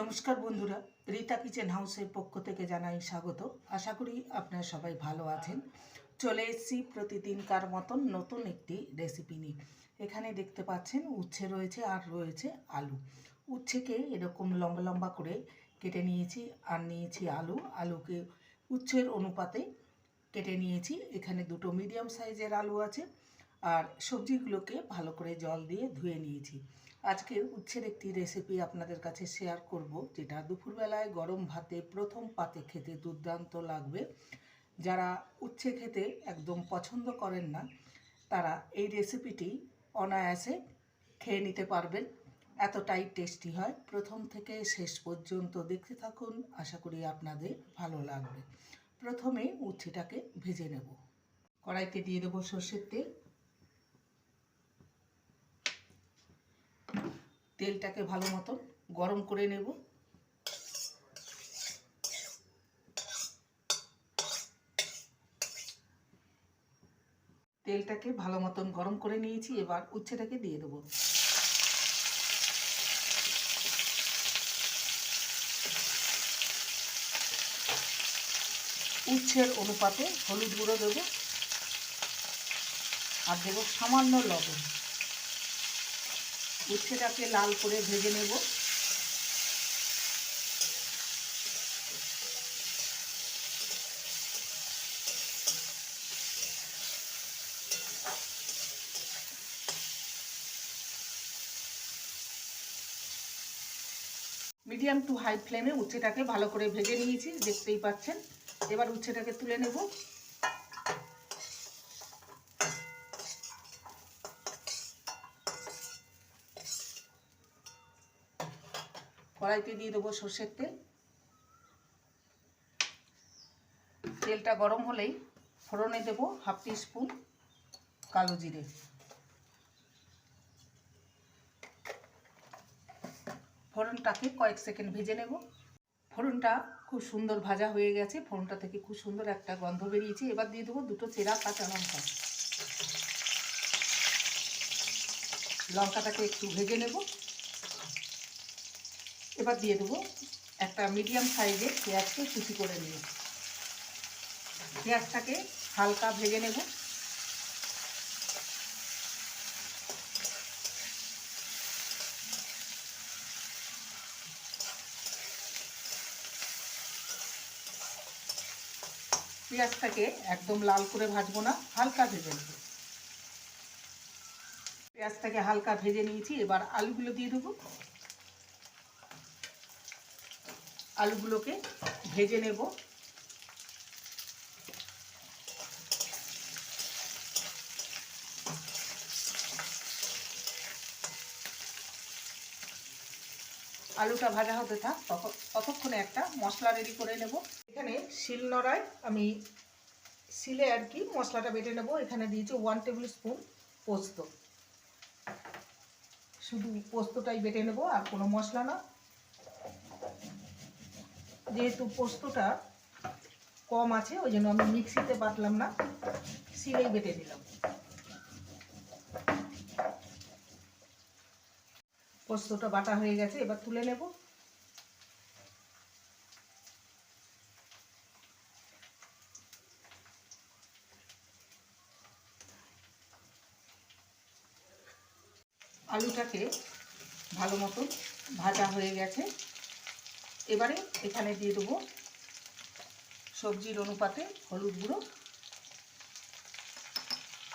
নমস্কার বন্ধুরা, রীতা কিচেন হাউসের পক্ষ থেকে জানাই স্বাগত। আশা করি আপনারা সবাই ভালো আছেন। চলে এসেছি প্রতিদিনকার মতন নতুন একটি রেসিপি নিয়ে। এখানে দেখতে পাচ্ছেন, উচ্ছে রয়েছে আর রয়েছে আলু। উচ্ছেকে এরকম লম্বা লম্বা করে কেটে নিয়েছি আর নিয়েছি আলু। আলুকে উচ্ছের অনুপাতে কেটে নিয়েছি। এখানে দুটো মিডিয়াম সাইজের আলু আছে। আর সবজিগুলোকে ভালো করে জল দিয়ে ধুয়ে নিয়েছি। আজকে উচ্ছের একটি রেসিপি আপনাদের কাছে শেয়ার করব, যেটা দুপুরবেলায় গরম ভাতে প্রথম পাতে খেতে দুর্দান্ত লাগবে। যারা উচ্ছে খেতে একদম পছন্দ করেন না, তারা এই রেসিপিটি অনায়াসে খেয়ে নিতে পারবেন। এতটাই টেস্টি হয়। প্রথম থেকে শেষ পর্যন্ত দেখতে থাকুন, আশা করি আপনাদের ভালো লাগবে। প্রথমে উচ্ছেটাকে ভেজে নেব। কড়াইতে দিয়ে দেবো সর্ষের তেল। তেলটাকে ভালো মতন গরম করে নেব। তেলটাকে ভালো মতন গরম করে নিয়েছি, এবার উচ্ছেটাকে দিয়ে দেবো। উচ্ছের অনুপাতে হলুদ গুঁড়ো দেবো। আর দেবো সামান্য লবণ। উচ্ছেটাকে লাল করে ভেজে নেব। মিডিয়াম টু হাই ফ্লেমে উচ্ছেটাকে ভালো করে ভেজে নিয়েছি, দেখতেই পাচ্ছেন। এবার উচ্ছেটাকে তুলে নেব। কড়াইতে দিয়ে দেবো সর্ষের তেল। তেলটা গরম হলেই ফোড়নে দেব হাফ স্পুন কালো জিরে। ফোড়নটাকে কয়েক সেকেন্ড ভেজে নেব। ফোড়নটা খুব সুন্দর ভাজা হয়ে গেছে। ফোড়নটা থেকে খুব সুন্দর একটা গন্ধ বেরিয়েছে। এবার দিয়ে দেবো দুটো চেরা কাঁচা লঙ্কা। লঙ্কাটাকে একটু ভেজে নেব। এবার দিয়ে দেবো একটা মিডিয়াম সাইজের পেঁয়াজকে কুচি করে নিয়ে। পেঁয়াজটাকে হালকা ভেজে নেব। পেঁয়াজটাকে একদম লাল করে ভাজবো না, হালকা ভেজে নেব। পেঁয়াজটাকে হালকা ভেজে নিয়েছি, এবার আলুগুলো দিয়ে দেবো। আলুগুলোকে ভেজে নেব। আলুটা ভাজা হতে থাক ততক্ষণে একটা মশলা রেডি করে নেব। এখানে শিল নড়ায় আমি শিলে আর কি মশলাটা বেটে নেব। এখানে দিয়েছি ওয়ান টেবিল স্পুন পোস্ত। শুধু পোস্তটাই বেটে নেব, আর কোনো মশলা না। যেহেতু পোস্তটা কম আছে, ওই জন্য আমি মিক্সিতে বাটলাম না শিলেই বেটে দিলাম পোস্তটা বাটা হয়ে গেছে, এবার তুলে নেব। আলুটাকে ভালো মতো ভাজা হয়ে গেছে। এবারে এখানে দিয়ে দেবো সবজির অনুপাতে হলুদ গুঁড়ো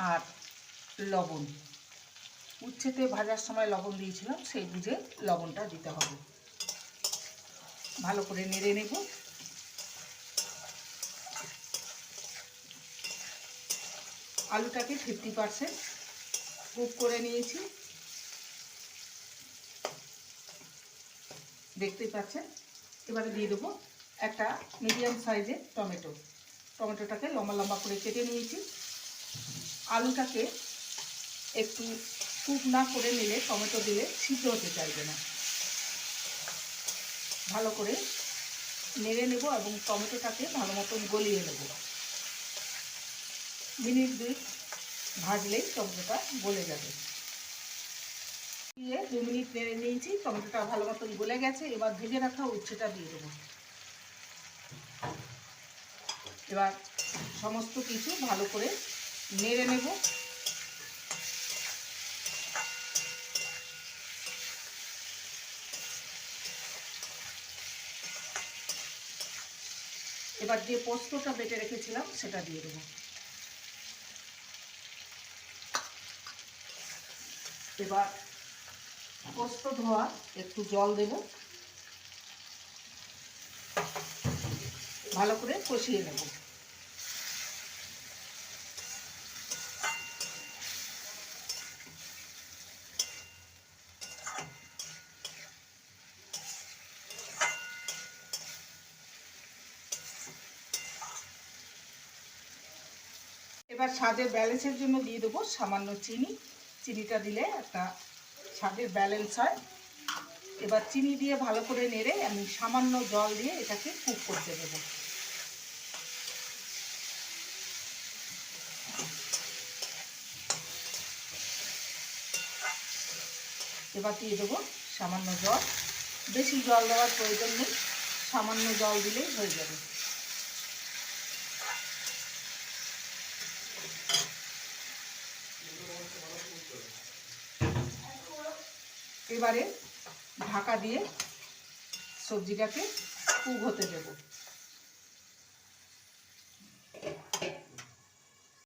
আর লবণ। উচ্ছেতে ভাজার সময় লবণ দিয়েছিলাম, সেই বুঝে লবণটা দিতে হবে। ভালো করে নেড়ে নেব। আলুটাকে ফিফটি পারসেন্ট কুক করে নিয়েছি। দেখতেই পাচ্ছেন? এবারে দিয়ে দেবো একটা মিডিয়াম সাইজের টমেটো। টমেটোটাকে লম্বা লম্বা করে কেটে নিয়েছি। আলুটাকে একটু কুক না করে নিলে টমেটো দিলে সিদ্ধ হতে চাইবে না। ভালো করে নেড়ে নেব এবং টমেটোটাকে ভালো মতন গলিয়ে নেব। মিনিট দুই ভাজলেই টমেটোটা গলে যাবে। দিয়ে দু মিনিট নেড়ে নিয়েছি, টমেটোটা ভালো মতন গলে গেছে, এবার ভেজে রাখা উচ্ছেটা দিয়ে দেবো। এবার সমস্ত কিছু ভালো করে নেড়ে নেব। এবার যে পোস্তটা বেটে রেখেছিলাম, সেটা দিয়ে দেবো। এবার পোস্ত ধোয়া, একটু জল দেব। ভালো করে কষিয়ে নেব। এবার স্বাদের ব্যালেন্সের জন্য দিয়ে দেবো সামান্য চিনি। চিনিটা দিলে একটা স্বাদের ব্যালেন্স হয়। এবার চিনি দিয়ে ভালো করে নেড়ে আমি সামান্য জল দিয়ে এটাকে কুক করতে দেবো। এবার দিয়ে দেবো সামান্য জল। বেশি জল দেওয়ার প্রয়োজন নেই, সামান্য জল দিলেই হয়ে যাবে। এবারে ঢাকা দিয়ে সবজিটাকে কুক হতে দেব।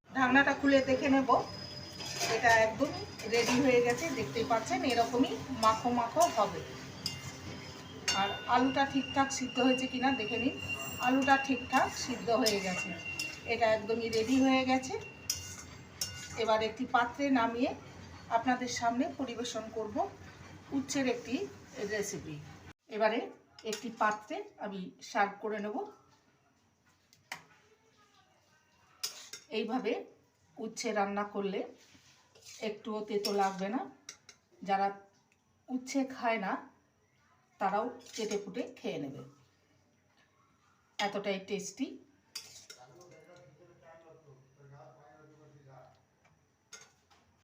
ঢাকনাটা খুলে দেখে নেব। এটা একদম রেডি হয়ে গেছে, দেখতেই পাচ্ছেন, এরকমই মাখো মাখো হবে। আর আলুটা ঠিকঠাক সিদ্ধ হয়েছে কিনা দেখে নিন। আলুটা ঠিকঠাক সিদ্ধ হয়ে গেছে। এটা একদমই রেডি হয়ে গেছে। এবার একটি পাত্রে নামিয়ে আপনাদের সামনে পরিবেশন করব। উচ্ছের একটি রেসিপি এবারে একটি পাত্রে আমি সার্ভ করে নেব। এইভাবে উচ্ছে রান্না করলে একটুও তেতো লাগবে না। যারা উচ্ছে খায় না, তারাও চেটে ফুটে খেয়ে নেবে। এতটাই টেস্টি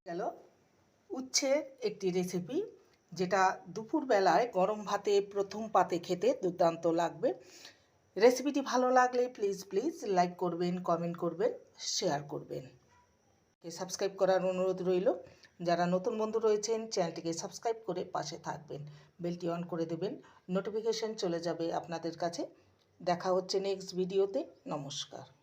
গেল উচ্ছের একটি রেসিপি যেটা দুপুরবেলায় গরম ভাতে প্রথম পাতে খেতে দুর্দান্ত লাগবে। রেসিপিটি ভালো লাগলে প্লিজ প্লিজ লাইক করবেন কমেন্ট করবেন শেয়ার করবেন। সাবস্ক্রাইব করার অনুরোধ রইল। যারা নতুন বন্ধু রয়েছেন চ্যানেলটিকে সাবস্ক্রাইব করে পাশে থাকবেন। বেলটি অন করে দেবেন। নোটিফিকেশন চলে যাবে আপনাদের কাছে। দেখা হচ্ছে নেক্সট ভিডিওতে নমস্কার।